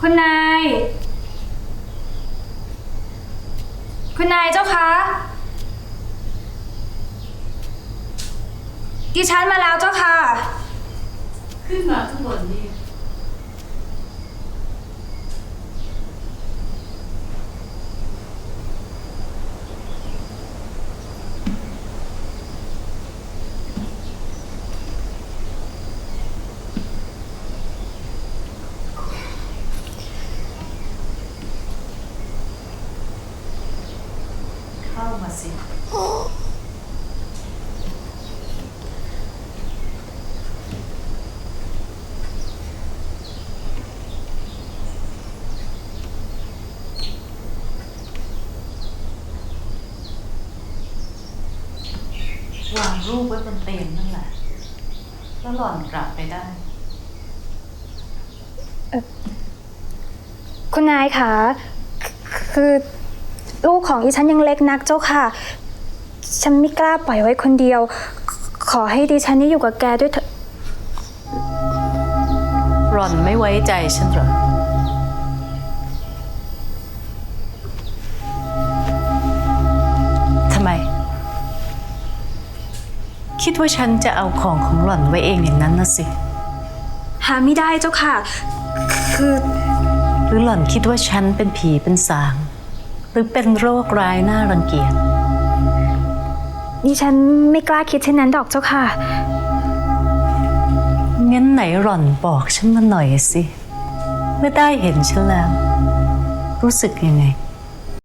คุณนาย คุณนายเจ้าคะ ดิฉันมาแล้วเจ้าค่ะ ขึ้นมาข้างบนนี่ มาสิ วางรูปไว้บนเตียงนั่นแหละ แล้วหล่อนกลับไปได้ คุณนายคะคือ ลูกของอีฉันยังเล็กนักเจ้าค่ะ ฉันไม่กล้าปล่อยไว้คนเดียว ขอให้ดิฉันได้อยู่กับแกด้วยเถอะหล่อนไม่ไว้ใจฉันเหรอ ทำไม คิดว่าฉันจะเอาของของหล่อนไว้เองอย่างนั้นนะสิ หาไม่ได้เจ้าค่ะ คือ หรือหล่อนคิดว่าฉันเป็นผีเป็นสาง หรือเป็นโรคร้ายน่ารังเกียจดิฉันไม่กล้าคิดเช่นนั้นดอกเจ้าค่ะ งั้นไหนหล่อนบอกฉันมาหน่อยสิ เมื่อได้เห็นฉันแล้ว รู้สึกยังไง